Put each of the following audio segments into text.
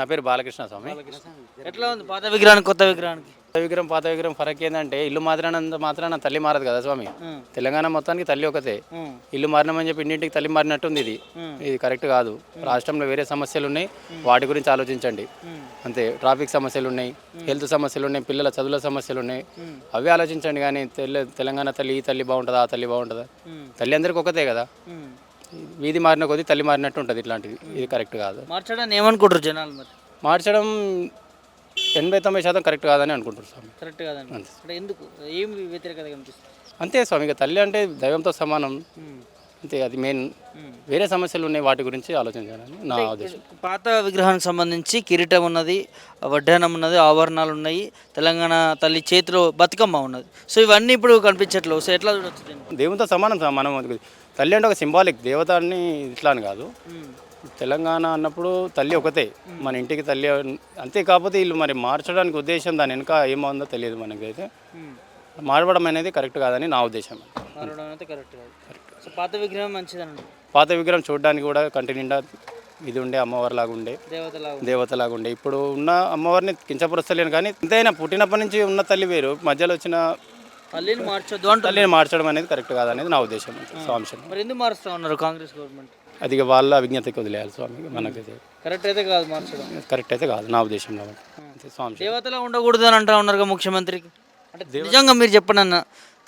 నా పేరు బాలకృష్ణ స్వామి. ఎట్లా ఉంది? పాత విగ్రహానికి కొత్త విగ్రహానికి? పాత విగ్రహం పాత విగ్రహం ఫరక్ ఏంటంటే ఇల్లు మాత్రానంత మాత్రాన తల్లి మారదు కదా స్వామి? తెలంగాణ మొత్తానికి తల్లి ఒకతే. ఇల్లు మారినామని చెప్పి ఇంటింటికి తల్లి మారినట్టుంది ఇది. ఇది కరెక్ట్ కాదు. రాష్ట్రంలో వేరే సమస్యలు ఉన్నాయి వాటి గురించి ఆలోచించండి. అంతే ట్రాఫిక్ సమస్యలు ఉన్నాయి హెల్త్ సమస్యలు ఉన్నాయి పిల్లల చదువుల సమస్యలు ఉన్నాయి అవి ఆలోచించండి కానీ తెలంగాణ తల్లి ఈ తల్లి బాగుంటుందా ఆ తల్లి బాగుంటుందా? తల్లి అందరికి ఒకతే కదా? వీధి మారిన కొద్దీ తల్లి మారినట్టు ఉంటుంది ఇట్లాంటిది. ఇది కరెక్ట్ కాదు. మార్చడానికి ఏమనుకుంటారు జనాలు మరి? మార్చడం ఎనభై తొంభై శాతం కరెక్ట్ కాదని అనుకుంటారు స్వామి. కరెక్ట్ కాదండి. అంటే ఎందుకు? ఏం వ్యతిరేకత కనిపిస్తుంది? అంతే స్వామి ఇక తల్లి అంటే దైవంతో సమానం. అంతే అది మెయిన్ వేరే సమస్యలు ఉన్నాయి వాటి గురించి ఆలోచించాలని నా ఉద్దేశం. పాత విగ్రహానికి సంబంధించి కిరీటం ఉన్నది వడ్డానం ఉన్నది ఆభరణాలు ఉన్నాయి తెలంగాణ తల్లి చేతిలో బతుకమ్మ ఉన్నది. సో ఇవన్నీ ఇప్పుడు కనిపించట్లేవు. సో ఎట్లా చూడొచ్చు దీన్ని? దేవునితో సమానం స్వామి. మనం తల్లి అంటే ఒక సింబాలిక్ దేవత అని ఇట్లా అని కాదు. తెలంగాణ అన్నప్పుడు తల్లి ఒకతే. మన ఇంటికి తల్లి అంతే కాకపోతే వీళ్ళు మరి మార్చడానికి ఉద్దేశం దాని వెనుక ఏమవుందో తెలియదు మనకైతే. మారవడం అనేది కరెక్ట్ కాదని నా ఉద్దేశం. మారడం పాత విగ్రహం మంచిదండి. పాత విగ్రహం చూడడానికి కూడా కంటి నిండా ఇది ఉండే అమ్మవారి లాగా ఉండే. దేవతలా దేవతలాగా ఉండే. ఇప్పుడు ఉన్న అమ్మవారిని కించపరుస్తలేను కానీ ఎంతైనా పుట్టినప్పటి నుంచి ఉన్న తల్లి వేరు. మధ్యలో వచ్చిన తల్లిని మార్చొద్దు అంటారు తల్లిని మార్చడం అనేది కరెక్ట్ కాదనేది నా ఉద్దేశం స్వాంశం మరి ఎందుకు మారుస్తా ఉన్నారు కాంగ్రెస్ గవర్నమెంట్? అది ఇక వాళ్ళ విజ్ఞతకి వదిలేయాలి స్వామి మనకైతే కరెక్ట్ అయితే కాదు మార్చడం. కరెక్ట్ అయితే కాదు నా ఉద్దేశంలో స్వాంశం దేవతలా ఉండకూడదు అని అంటా ఉన్నారు ముఖ్యమంత్రికి. అంటే నిజంగా మీరు చెప్పండి అన్న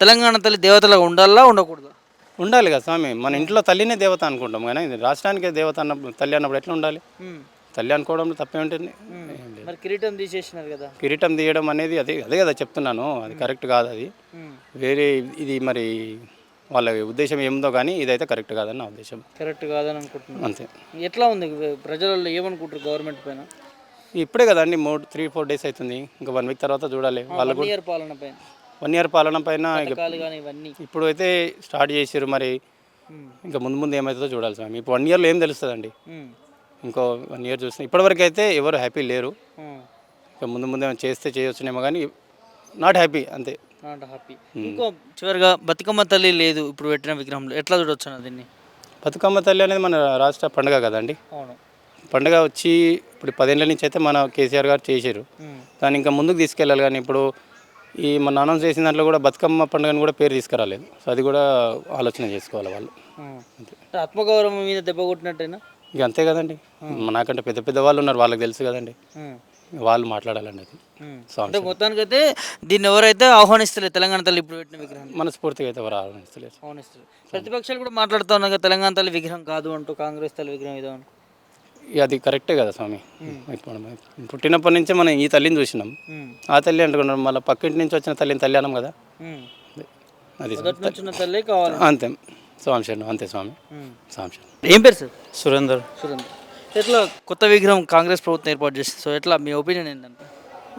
తెలంగాణ తల్లి దేవతలా ఉండాలా ఉండకూడదు? ఉండాలి కదా స్వామి మన ఇంట్లో తల్లినే దేవత అనుకుంటాం కానీ రాష్ట్రానికే దేవత అన్న తల్లి అన్నప్పుడు ఎట్లా ఉండాలి? తల్లి అనుకోవడంలో తప్పే ఉంటుంది. మరి కిరీటం తీసేసినారు కదా. కిరీటం తీయడం అనేది అదే అదే కదా చెప్తున్నాను. అది కరెక్ట్ కాదు అది. వేరే ఇది మరి వాళ్ళ ఉద్దేశం ఏముందో కానీ ఇదైతే కరెక్ట్ కాదని నా ఉద్దేశం. కరెక్ట్ కాదని అనుకుంటున్నాను. అంతే. ఎట్లా ఉంది ప్రజలలో ఏమనుకుంటారు గవర్నమెంట్ పైన? ఇప్పుడే కదండి మూడు త్రీ ఫోర్ డేస్ అవుతుంది ఇంకా వన్ వీక్ తర్వాత చూడాలి. వాళ్ళకు వన్ ఇయర్ పాలన పైన. వన్ ఇయర్ పాలన పైన ఇప్పుడు అయితే స్టార్ట్ చేసారు మరి. ఇంకా ముందు ముందు ఏమవుతుందో చూడాలి స్వామి. ఇప్పుడు వన్ ఇయర్లో ఏం తెలుస్తుందండి. ఇంకో వన్ ఇయర్ చూస్తే ఇప్పటివరకు అయితే ఎవరు హ్యాపీ లేరు. ఉమ్. ఇంకా ముందు ముందు ఏమైనా చేస్తే చేయొచ్చునేమో కానీ నాట్ హ్యాపీ అంతే. నాట్ హ్యాపీ ఇంకో చివరిగా బతుకమ్మ తల్లి లేదు ఇప్పుడు పెట్టిన విగ్రహంలో ఎట్లా చూడొచ్చు దీన్ని? బతుకమ్మ తల్లి అనేది మన రాష్ట్ర పండుగ కదండి. అవును. పండుగ వచ్చి ఇప్పుడు పదేళ్ళ నుంచి అయితే మన కేసీఆర్ గారు చేశారు. ఉమ్. దాన్ని ఇంకా ముందుకు తీసుకెళ్ళాలి కానీ ఇప్పుడు ఈ మన అనౌన్స్ చేసిన దాంట్లో కూడా బతుకమ్మ పండుగను కూడా పేరు తీసుకురాలేదు. సో అది కూడా ఆలోచన చేసుకోవాలి వాళ్ళు. ఆత్మగౌరవం మీద దెబ్బ కొట్టినట్టేనా? ఇక అంతే కదండి. నాకంటే పెద్ద పెద్ద వాళ్ళు ఉన్నారు వాళ్ళకి తెలుసు కదండి. వాళ్ళు మాట్లాడాలండి అది. అంటే మొత్తానికైతే దీన్ని ఎవరైతే ఆహ్వానిస్తలేదు తెలంగాణ తల్లి ఇప్పుడు పెట్టిన విగ్రహం. మనస్ఫూర్తిగా అయితే ఎవరు ఆలోచించలేదు ఆహ్వానిస్తారు ప్రతిపక్షాలు కూడా మాట్లాడుతూ ఉన్నాయి కదా తెలంగాణ తల్లి విగ్రహం కాదు అంటూ కాంగ్రెస్ తల్లి విగ్రహం ఇదో అది కరెక్టే కదా స్వామి. ఇప్పుడు పుట్టినప్పటి నుంచి మనం ఈ తల్లిని చూసినాం. ఆ తల్లి అంటున్నాం మళ్ళీ పక్కింటి నుంచి వచ్చిన తల్లిని తల్లి అన్నాం కదా. అది అంతే. స్వామి శరణం అంతే స్వామి. స్వామి శరణం. ఏం పేరు సార్? సురేందర్. సురేంద్ర. ఎట్లా కొత్త విగ్రహం కాంగ్రెస్ ప్రభుత్వం ఏర్పాటు చేసింది? సో ఎట్లా మీ ఒపీనియన్ ఏంటంటే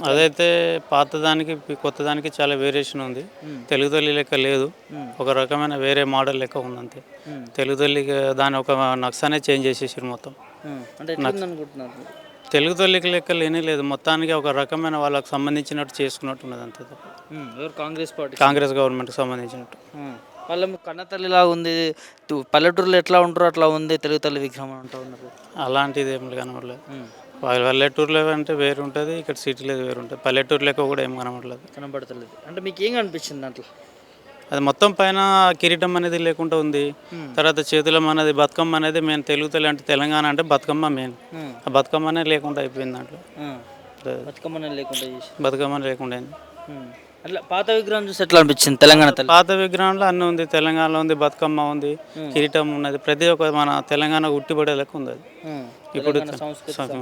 అదైతే పాతదానికి కొత్తదానికి చాలా వేరియేషన్ ఉంది. తెలుగు తల్లి లెక్క లేదు. ఒక రకమైన వేరే మోడల్ లెక్క ఉంది అంతే తెలుగు తల్లికి దాని ఒక నక్సానే చేంజ్ చేసేసారు మొత్తం. తెలుగు తల్లికి లెక్క లేనే లేదు. మొత్తానికి ఒక రకమైన వాళ్ళకి సంబంధించినట్టు చేసుకున్నట్టు ఉన్నది అంతే కాంగ్రెస్ పార్టీ? కాంగ్రెస్ గవర్నమెంట్కి సంబంధించినట్టు. వాళ్ళ కన్న తల్లిలా ఉంది. పల్లెటూరులో ఎట్లా ఉంటారో అట్లా ఉంది తెలుగు తల్లి విగ్రహం అంటూ ఉన్నారు. అలాంటిది ఏం కనబడలేదు. వాళ్ళ పల్లెటూరులో అంటే వేరు ఉంటుంది ఇక్కడ సిటీలో వేరు ఉంటుంది పల్లెటూరు లెక్క కూడా ఏం కనబడలేదు. కనబడతలేదు. అంటే మీకు ఏం కనిపించింది దాంట్లో అది మొత్తం పైన కిరీటం అనేది లేకుండా ఉంది. తర్వాత చేతుల అనేది బతుకమ్మ అనేది మేము తెలుగు తల్లి అంటే తెలంగాణ అంటే బతుకమ్మ మెయిన్. ఆ బతుకమ్మ అనేది లేకుండా అయిపోయింది దాంట్లో. ఉమ్. బతుకమ్మని లేకుండా బతుకమ్మ లేకుండా అయింది. అట్లా పాత విగ్రహం చూసి ఎట్లా అనిపించింది? తెలంగాణ పాత విగ్రహంలో అన్నీ ఉంది తెలంగాణలో ఉంది బతుకమ్మ ఉంది కిరీటం ఉన్నది. ప్రతి ఒక్క మన తెలంగాణ ఉట్టిపడే లెక్క ఉంది అది. ఇప్పుడు సంస్కృతి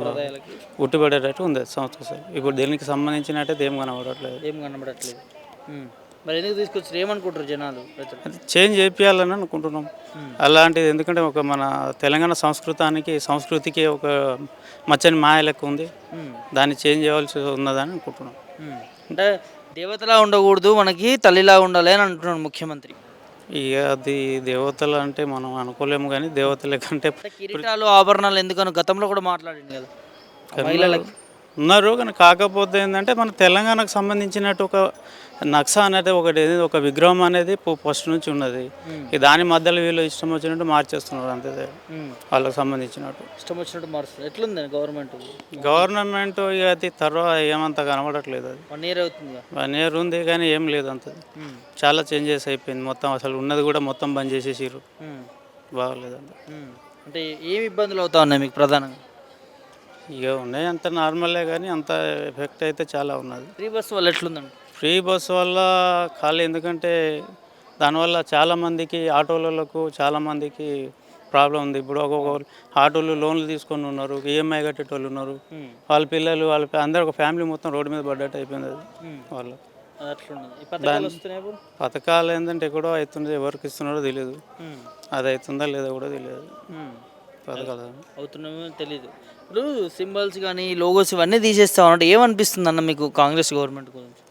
ఉట్టిపడేటట్టు ఉంది సంవత్సరం ఇప్పుడు దీనికి సంబంధించినట్టు ఏం కనబడట్లేదు. ఏం కనబడట్లేదు. మరి ఎందుకు తీసుకొచ్చారు? ఏమనుకుంటారు జనాలు చేంజ్ చేపియాలని అనుకుంటున్నాం. అలాంటిది ఎందుకంటే ఒక మన తెలంగాణ సంస్కృతానికి సంస్కృతికి ఒక మచ్చని మాయ లెక్క ఉంది. దాన్ని చేంజ్ చేయవలసి ఉన్నదని అనుకుంటున్నాం. అంటే దేవతలా ఉండకూడదు మనకి తల్లిలా ఉండాలి అని అంటున్నాడు ముఖ్యమంత్రి. ఇక అది దేవతలు అంటే మనం అనుకోలేము కానీ దేవతల కంటే కిరీటాలు ఆభరణాలు ఎందుకని గతంలో కూడా మాట్లాడింది కదా. మహిళలకి ఉన్నారు. కానీ కాకపోతే ఏంటంటే మన తెలంగాణకు సంబంధించినట్టు ఒక నక్సా అనేది ఒకటి ఏది ఒక విగ్రహం అనేది ఫస్ట్ నుంచి ఉన్నది. దాని మధ్యలో వీళ్ళు ఇష్టం వచ్చినట్టు మార్చేస్తున్నారు అంతే వాళ్ళకి సంబంధించినట్టు. ఇష్టం వచ్చినట్టు ఎట్లుంది గవర్నమెంట్? గవర్నమెంట్ ఇక అది తర్వాత ఏమంత కనబడట్లేదు అది. వన్ ఇయర్ అవుతుంది? వన్ ఇయర్ ఉంది కానీ ఏం లేదు అంత. చాలా చేంజెస్ అయిపోయింది. మొత్తం అసలు ఉన్నది కూడా మొత్తం బంద్ చేసేసారు బాగలేదు అంత. అంటే ఏమి ఇబ్బందులు అవుతా ఉన్నాయి మీకు ప్రధానంగా? ఇక ఉన్నాయి. అంత నార్మలే కానీ అంత ఎఫెక్ట్ అయితే చాలా ఉన్నది. ఫ్రీ బస్ వల్ల ఎట్లుందండి? ఫ్రీ బస్ వల్ల ఖాళీ ఎందుకంటే దానివల్ల చాలామందికి ఆటోలకు చాలామందికి ప్రాబ్లం ఉంది. ఇప్పుడు ఒక్కొక్క ఆటోలు లోన్లు తీసుకొని ఉన్నారు ఈఎంఐ కట్టేటోళ్ళు ఉన్నారు. వాళ్ళ పిల్లలు వాళ్ళ అందరూ ఒక ఫ్యామిలీ మొత్తం రోడ్డు మీద పడ్డట్టు అయిపోయింది అది వాళ్ళు పథకాలు ఏంటంటే ఎక్కడో అవుతుంది ఎవరికి ఇస్తున్నారో తెలియదు అది అవుతుందా లేదా కూడా తెలియదు పథకాలు. అవుతున్నామో తెలియదు ఇప్పుడు సింబల్స్ కానీ లోగోస్ ఇవన్నీ తీసేస్తా ఉన్నట్టు ఏమనిపిస్తుంది అన్న మీకు కాంగ్రెస్ గవర్నమెంట్ గురించి?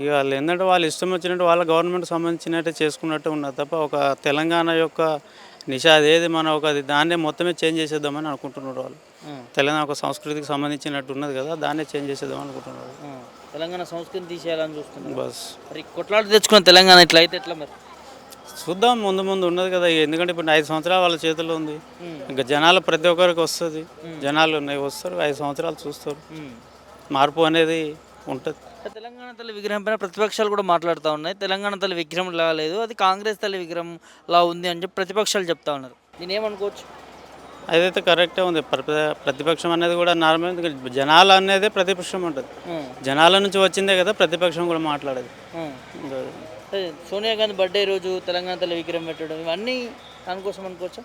ఇక వాళ్ళు ఏంటంటే వాళ్ళు ఇష్టం వచ్చినట్టు వాళ్ళ గవర్నమెంట్ సంబంధించినట్టే చేసుకున్నట్టు ఉన్నది తప్ప ఒక తెలంగాణ యొక్క నిషాద్ ఏది మన ఒక అది దాన్నే మొత్తమే చేంజ్ చేసేద్దామని అనుకుంటున్నారు వాళ్ళు. తెలంగాణ ఒక సంస్కృతికి సంబంధించినట్టు ఉన్నది కదా దాన్నే చేంజ్ చేసేద్దాం అనుకుంటున్నారు తెలంగాణ సంస్కృతిని తీసేయాలని చూస్తున్నారు. బస్. మరి కొట్లాట తెచ్చుకున్న తెలంగాణ ఇట్లా అయితే ఎట్లా మరి? చూద్దాం ముందు ముందు ఉన్నది కదా ఎందుకంటే ఇప్పుడు ఐదు సంవత్సరాలు వాళ్ళ చేతిలో ఉంది. ఇంకా జనాలు ప్రతి ఒక్కరికి వస్తుంది. జనాలు ఉన్నాయి వస్తారు ఐదు సంవత్సరాలు చూస్తారు. మార్పు అనేది ఉంటుంది. తెలంగాణ తల్లి విగ్రహం పైన ప్రతిపక్షాలు కూడా మాట్లాడుతూ ఉన్నాయి. తెలంగాణ తల్లి విగ్రహం లా లేదు అది కాంగ్రెస్ తల్లి విగ్రహం లా ఉంది అని చెప్పి ప్రతిపక్షాలు చెప్తా ఉన్నారు. నేను ఏమనుకోవచ్చు? అదైతే కరెక్టే ఉంది. ప్ర- ప్రతిపక్షం అనేది కూడా నార్మల్ జనాలు అనేది ప్రతిపక్షం ఉంటుంది. జనాల నుంచి వచ్చిందే కదా ప్రతిపక్షం కూడా మాట్లాడేది. సోనియా గాంధీ బర్త్డే రోజు తెలంగాణ తల్లి విగ్రహం పెట్టడం ఇవన్నీ దానికోసం అనుకోవచ్చా?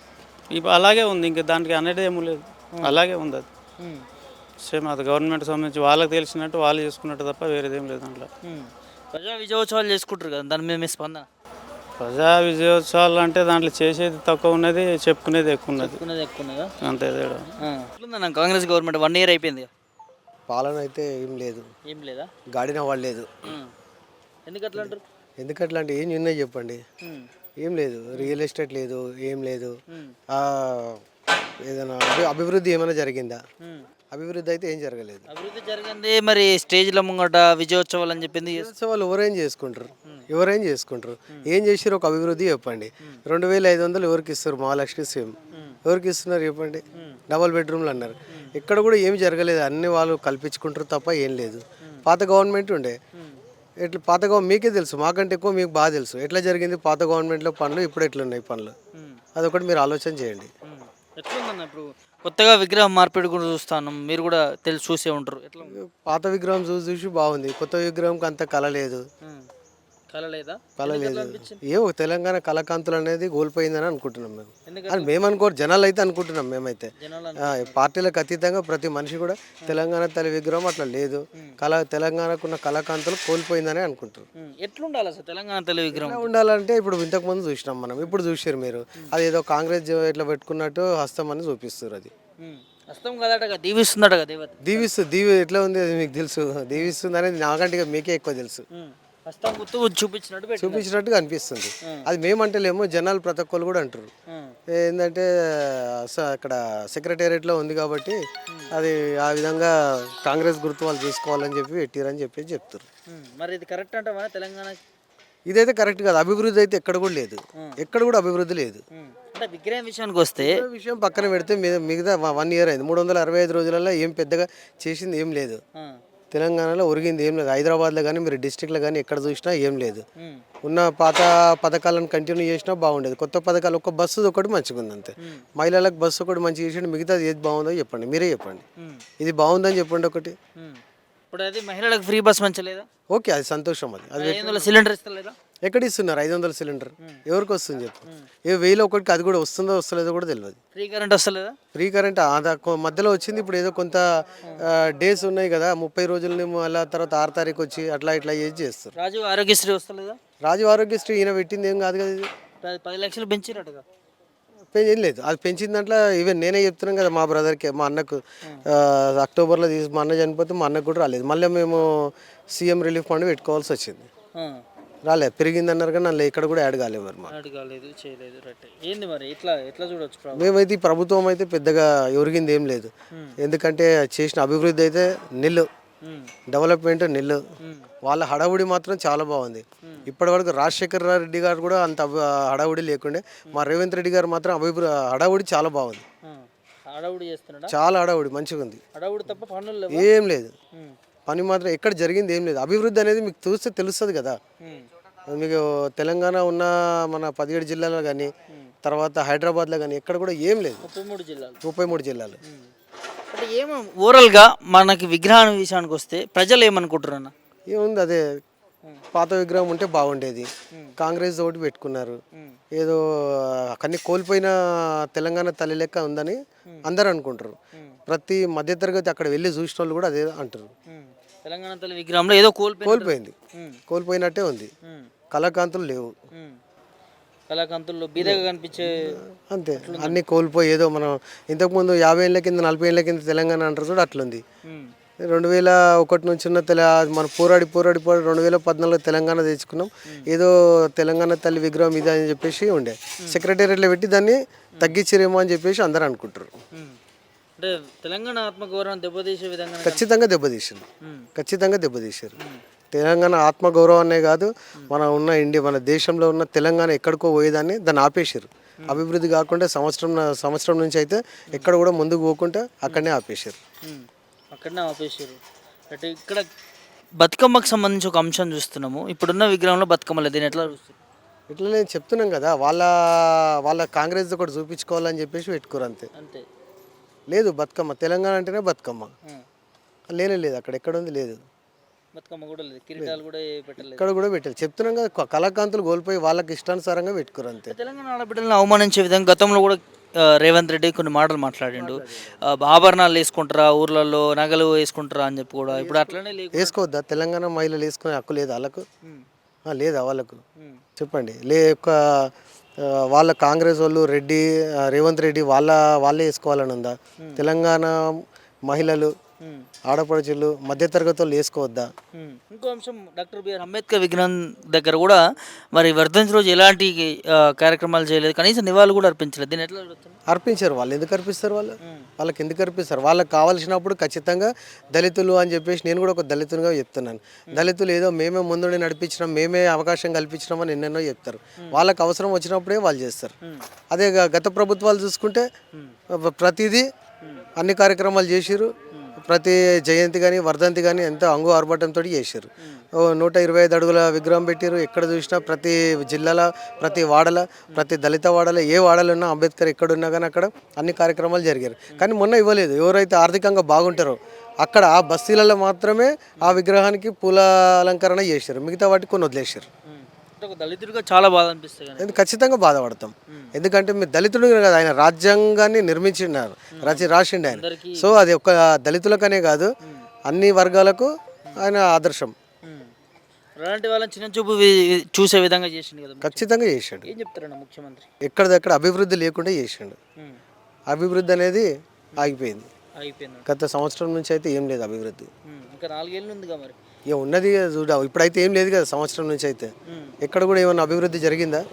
ఇప్పుడు అలాగే ఉంది ఇంకా దానికి అనేది ఏమీ లేదు. అలాగే ఉంది అది. సేమ్ అది గవర్నమెంట్ సంబంధించి వాళ్ళకి తెలిసినట్టు వాళ్ళు చేసుకున్నట్టు తప్ప వేరేదేం లేదు దాంట్లో. ప్రజా విజయోత్సవాలు చేసుకుంటారు కదా దాని మీద మీ స్పందన? ప్రజా విజయోత్సవాలు అంటే దాంట్లో చేసేది తక్కువ ఉన్నది చెప్పుకునేది ఎక్కువ ఉన్నది. ఎక్కువ ఉన్నదా? అంతే తేడా ఎట్లుందన్న కాంగ్రెస్ గవర్నమెంట్? వన్ ఇయర్ అయిపోయింది. పాలన అయితే ఏం లేదు. ఏం లేదా? గాడిన వాడలేదు ఎందుకు అట్లా అంటారు? ఎందుకట్లా అంటే ఏం ఉన్నాయి చెప్పండి? ఏం లేదు. రియల్ ఎస్టేట్ లేదు ఏం లేదు. ఆ, ఏదైనా అభి- అభివృద్ధి ఏమైనా జరిగిందా? అభివృద్ధి అయితే ఏం జరగలేదు. అభివృద్ధి జరిగింది మరి స్టేజ్ల ముంగట విజయోత్సవాలు అని చెప్పింది. వాళ్ళు ఎవరేం చేసుకుంటారు? ఎవరేం చేసుకుంటారు? ఏం చేసారు ఒక అభివృద్ధి చెప్పండి. రెండు వేల ఐదు వందలు ఎవరికి ఇస్తారు? మహాలక్ష్మి స్కీమ్. ఎవరికి ఇస్తున్నారు చెప్పండి? డబల్ బెడ్రూమ్లు అన్నారు. ఇక్కడ కూడా ఏమి జరగలేదు. అన్ని వాళ్ళు కల్పించుకుంటారు తప్ప ఏం లేదు. పాత గవర్నమెంట్ ఉండే. ఎట్లా పాత గవర్నమెంట్ మీకే తెలుసు మాకంటే ఎక్కువ మీకు బాగా తెలుసు. ఎట్లా జరిగింది పాత గవర్నమెంట్లో పనులు ఇప్పుడు ఎట్లున్నాయి పనులు? అదొకటి మీరు ఆలోచన చేయండి. ఎట్లుందన్న ఇప్పుడు కొత్తగా విగ్రహం మార్పిడి కూడా చూస్తాను మీరు కూడా తెలిసి చూసే ఉంటారు? పాత విగ్రహం చూసి చూసి బాగుంది. కొత్త విగ్రహంకి అంత కళ లేదు. ఏమో తెలంగాణ కళాకాంతులు అనేది కోల్పోయిందని అనుకుంటున్నాం మేము. అని మేము అనుకో జనాలు అయితే అనుకుంటున్నాం మేమైతే. పార్టీలకు అతీతంగా ప్రతి మనిషి కూడా తెలంగాణ తల్లి విగ్రహం అట్లా లేదు. కళ తెలంగాణకున్న కళాకాంతులు కోల్పోయిందని అనుకుంటారు ఉమ్, ఎట్లుండాలి అసలు తెలంగాణ తల్లి విగ్రహం? ఉండాలంటే ఇప్పుడు ఇంతకు ముందు చూసినాం మనం. ఇప్పుడు చూసారు మీరు. అది ఏదో కాంగ్రెస్ ఇట్లా పెట్టుకున్నట్టు హస్తం అని చూపిస్తారు అది. ఉమ్, హస్తం కదటగా దీవిస్తుందటగా దేవత? దీవిస్తు దీవి ఎట్లా ఉంది అది మీకు తెలుసు? దీవిస్తుంది అనేది నాకంటే మీకే ఎక్కువ తెలుసు. హస్తం గుర్తు చూపించినట్టు పెట్టి చూపించినట్టుగా అనిపిస్తుంది. అది మేమంటలేమో జనాలు ప్రతి ఒక్కరు కూడా అంటారు ఏంటంటే అక్కడ సెక్రటేరియట్లో ఉంది కాబట్టి అది ఆ విధంగా కాంగ్రెస్ గుర్తు వాళ్ళు చూసుకోవాలని చెప్పి పెట్టిరని చెప్పి చెప్తారు మరి ఇది కరెక్ట్ అంటావా తెలంగాణ? ఇదైతే కరెక్ట్ కాదు అభివృద్ధి అయితే ఎక్కడ కూడా లేదు. ఎక్కడ కూడా అభివృద్ధి లేదు. అంటే విగ్రహం విషయానికి వస్తే విషయం పక్కన పెడితే మిగతా వన్ ఇయర్ అయింది. మూడు వందల అరవై ఐదు రోజులలో ఏం పెద్దగా చేసింది ఏం లేదు. తెలంగాణలో ఒరిగింది ఏం లేదు. హైదరాబాద్లో కానీ మీరు డిస్టిక్లో కానీ ఎక్కడ చూసినా ఏం లేదు. ఉన్న పాత పథకాలను కంటిన్యూ చేసినా బాగుండేది. కొత్త పథకాలు ఒక బస్సు ఒకటి మంచిగా ఉంది అంతే. మహిళలకు బస్సు ఒకటి మంచిగా చేసిండు మిగతాది ఏది బాగుందో చెప్పండి. మీరే చెప్పండి. ఇది బాగుందని చెప్పండి ఒకటి. ఇప్పుడు అది మహిళలకు ఫ్రీ బస్ మంచి లేదా? ఓకే అది సంతోషం అది. అది సిలిండర్ ఇస్తలేదా? ఎక్కడ ఇస్తున్నారు ఐదు వందల సిలిండర్. ఎవరికి వస్తుంది చెప్పు? ఏ వెయ్యిలో ఒకటికి అది కూడా వస్తుందో వస్తలేదో కూడా తెలియదు ఫ్రీ కరెంట్ వస్తలేదా? Free current? ఆదా మధ్యలో వచ్చింది ఇప్పుడు ఏదో కొంత డేస్ ఉన్నాయి కదా ముప్పై రోజులని మళ్ళీ తర్వాత ఆరు తారీఖు వచ్చి అట్లా ఇట్లా ఏది చేస్తారు. రాజు ఆరోగ్యశ్రీ వస్తలేదా? రాజు ఆరోగ్యశ్రీ ఈయన పెట్టింది ఏం కాదు కదా ఇది. పది- లక్షలు పెంచినట్టుగా. ఏం లేదు. అది పెంచిన దాంట్లో ఈవెన్ నేనే చెప్తున్నాను కదా మా బ్రదర్కి మా అన్నకు. అక్టోబర్లో తీసి మా అన్న చనిపోతే మా అన్నకు కూడా రాలేదు. మళ్ళీ మేము సీఎం రిలీఫ్ ఫండ్ పెట్టుకోవాల్సి వచ్చింది. ఆ, రాలేదు పెరిగింది అన్నారు కానీ అందులో ఇక్కడ కూడా యాడ్ కాలేదు మరి మాకు. అడగలేదు చేయలేదు రైట్. ఏంది మరి? ఇట్లా ఎట్లా చూడొచ్చు ప్రాబ్లం మేమైతే ఈ ప్రభుత్వం అయితే పెద్దగా ఒరిగింది ఏం లేదు. ఎందుకంటే చేసిన అభివృద్ధి అయితే నిల్లు. డెవలప్మెంట్ నిల్లు. వాళ్ళ హడావుడి మాత్రం చాలా బాగుంది. ఇప్పటివరకు రాజశేఖర్ రెడ్డి గారు కూడా అంత అభి- హడావుడి లేకుండే మా రేవంత్ రెడ్డి గారు మాత్రం అభివృద్ధి హడావుడి చాలా బాగుంది. అడవుడు చేస్తున్నాడా? చాలా హడావుడి మంచిగా ఉంది అడవుడు తప్ప పనులు లేవు? ఏం లేదు. పని మాత్రం ఎక్కడ జరిగింది ఏం లేదు. అభివృద్ధి అనేది మీకు చూస్తే తెలుస్తుంది కదా. మీకు తెలంగాణ ఉన్న మన పదిహేడు జిల్లాలో కానీ తర్వాత హైదరాబాద్లో కానీ ఎక్కడ కూడా ఏం లేదు. ముప్పై మూడు జిల్లాలు. ముప్పై మూడు జిల్లాలు. అంటే ఏమో ఓవరాల్గా మనకి విగ్రహం విషయానికి వస్తే ప్రజలు ఏమనుకుంటారు అన్న ఏముంది అదే. పాత విగ్రహం ఉంటే బాగుండేది. కాంగ్రెస్ ఒకటి పెట్టుకున్నారు. ఏదో అన్ని కోల్పోయిన తెలంగాణ తల్లి లెక్క ఉందని అందరు అనుకుంటారు. ప్రతి మధ్యతరగతి అక్కడ వెళ్ళి చూసిన వాళ్ళు కూడా అదే అంటారు. తెలంగాణ తల్లి విగ్రహంలో ఏదో కోల్పోయి కోల్పోయింది. కోల్పోయినట్టే ఉంది. కళాకాంతులు లేవు. కళాకాంతుల్లో బీదగా కనిపించే అంతే. అన్ని కోల్పోయి ఏదో మనం ఇంతకుముందు యాభై ఏళ్ళ కింద నలభై ఏళ్ళ కింద తెలంగాణ అంటారు కూడా అట్లుంది. రెండు వేల ఒకటి నుంచి ఉన్న తెల మన పోరాడి పోరాడి పోరాడి రెండు వేల పద్నాలుగులో తెలంగాణ తెచ్చుకున్నాం. ఏదో తెలంగాణ తల్లి విగ్రహం ఇది అని చెప్పేసి ఉండే. సెక్రటేరియట్లో పెట్టి దాన్ని తగ్గించారేమో అని చెప్పేసి అందరూ అనుకుంటారు. అంటే తెలంగాణ ఆత్మగౌరవం దెబ్బతీసే విధంగా ఖచ్చితంగా దెబ్బతీసారు ఖచ్చితంగా దెబ్బతీశారు. తెలంగాణ ఆత్మగౌరవాన్నే కాదు మన ఉన్న ఇండియా మన దేశంలో ఉన్న తెలంగాణ ఎక్కడికో పోయేదాన్ని దాన్ని ఆపేశారు. అభివృద్ధి కాకుండా సంవత్సరం సంవత్సరం నుంచి అయితే ఎక్కడ కూడా ముందుకు పోకుండా అక్కడనే ఆపేశారు. అక్కడనే ఆపేసారు అంటే ఇక్కడ బతుకమ్మకు సంబంధించి ఒక అంశం చూస్తున్నాము. ఇప్పుడున్న విగ్రహంలో బతుకమ్మ లేదు. ఎట్లా చూస్తారు? ఇట్లా నేను చెప్తున్నాం కదా వాళ్ళ వాళ్ళ కాంగ్రెస్ ఒకటి చూపించుకోవాలని చెప్పేసి పెట్టుకోరు అంతే. అంతే. లేదు బతుకమ్మ. తెలంగాణ అంటేనే బతుకమ్మ. లేనే లేదు అక్కడ ఎక్కడ ఉంది లేదు. బతుకమ్మ కూడా లేదు. కిరీటాలు కూడా ఏ పెట్టలేదు. ఇక్కడ కూడా పెట్టారు చెప్తున్నాం కదా కళాకాంతులు కోల్పోయి వాళ్ళకి ఇష్టానుసారంగా పెట్టుకోరు అంతే. తెలంగాణ ఆడబిడ్డలను అవమానించే విధంగా గతంలో కూడా రేవంత్ రెడ్డి కొన్ని మాటలు మాట్లాడిండు. ఆభరణాలు వేసుకుంటారా ఊర్లలో నగలు వేసుకుంటారా అని చెప్పి కూడా. ఇప్పుడు అట్లనే వేసుకోవద్దా? తెలంగాణ మహిళలు వేసుకునే హక్కు లేదా వాళ్ళకు? లేదా వాళ్ళకు. చెప్పండి. లే వాళ్ళ కాంగ్రెస్ వాళ్ళు రెడ్డి రేవంత్ రెడ్డి వాళ్ళ వాళ్ళే వేసుకోవాలని ఉందా తెలంగాణ మహిళలు. ఆడపడుచులు మధ్యతరగతి వాళ్ళు వేసుకోవద్దా. ఇంకో అంశం డాక్టర్ బిఆర్ అంబేద్కర్ విగ్రహం దగ్గర కూడా మరి వర్ధంతి రోజు ఎలాంటి కార్యక్రమాలు చేయలేదు. కనీసం నివాళులు కూడా అర్పించలేదు. దీన్ని ఎట్లా? అర్పించారు. వాళ్ళు ఎందుకు అర్పిస్తారు వాళ్ళు? వాళ్ళకి ఎందుకు అర్పిస్తారు? వాళ్ళకి కావాల్సినప్పుడు ఖచ్చితంగా దళితులు అని చెప్పేసి నేను కూడా ఒక దళితునిగా చెప్తున్నాను. దళితులు ఏదో మేమే ముందుండి నడిపించినాం మేమే అవకాశం కల్పించినాం అని ఎన్నెన్నో చెప్తారు. వాళ్ళకి అవసరం వచ్చినప్పుడే వాళ్ళు చేస్తారు. అదే గత ప్రభుత్వాలు చూసుకుంటే ప్రతిదీ అన్ని కార్యక్రమాలు చేసిరు ప్రతి జయంతి కానీ వర్ధంతి కానీ ఎంతో అంగు ఆర్భటంతో చేశారు. నూట ఇరవై ఐదు అడుగుల విగ్రహం పెట్టారు. ఎక్కడ చూసినా ప్రతి జిల్లాల ప్రతి వాడల ప్రతి దళిత వాడల ఏ వాడలో ఉన్నా అంబేద్కర్ ఎక్కడున్నా కానీ అక్కడ అన్ని కార్యక్రమాలు జరిగారు. కానీ మొన్న ఇవ్వలేదు. ఎవరైతే ఆర్థికంగా బాగుంటారో అక్కడ ఆ బస్తీలలో మాత్రమే ఆ విగ్రహానికి పూల అలంకరణ చేశారు. మిగతా వాటికి కొన్ని వదిలేశారు. ఒక దళితుడిగా చాలా బాధ అనిపిస్తుంది ఖచ్చితంగా బాధపడతాం. ఎందుకంటే మీరు దళితుడు కదా ఆయన రాజ్యాంగాన్ని నిర్మించినారు. రచి రాసిండు ఆయన. సో అది ఒక దళితులకనే కాదు అన్ని వర్గాలకు ఆయన ఆదర్శం. అలాంటి వాళ్ళని చిన్న చూపు చూసే విధంగా చేసిండు కదా ఖచ్చితంగా చేశాడు ఏం చెప్తారన్న ముఖ్యమంత్రి? ఎక్కడిదక్కడ అభివృద్ధి లేకుండా చేసిండు. అభివృద్ధి అనేది ఆగిపోయింది. అయిపోయింది గత సంవత్సరం నుంచి అయితే ఏం లేదు అభివృద్ధి. ఇంకా నాలుగేళ్ళు ఉందిగా మరి. ఇక ఉన్నది చూడ ఇప్పుడైతే ఏం లేదు కదా సంవత్సరం నుంచి అయితే. ఎక్కడ కూడా ఏమన్నా అభివృద్ధి జరిగిందా?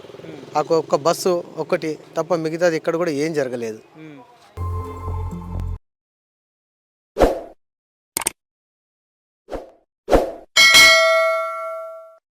ఆ ఒక్క బస్సు ఒక్కటి తప్ప మిగతాది ఎక్కడ కూడా ఏం జరగలేదు.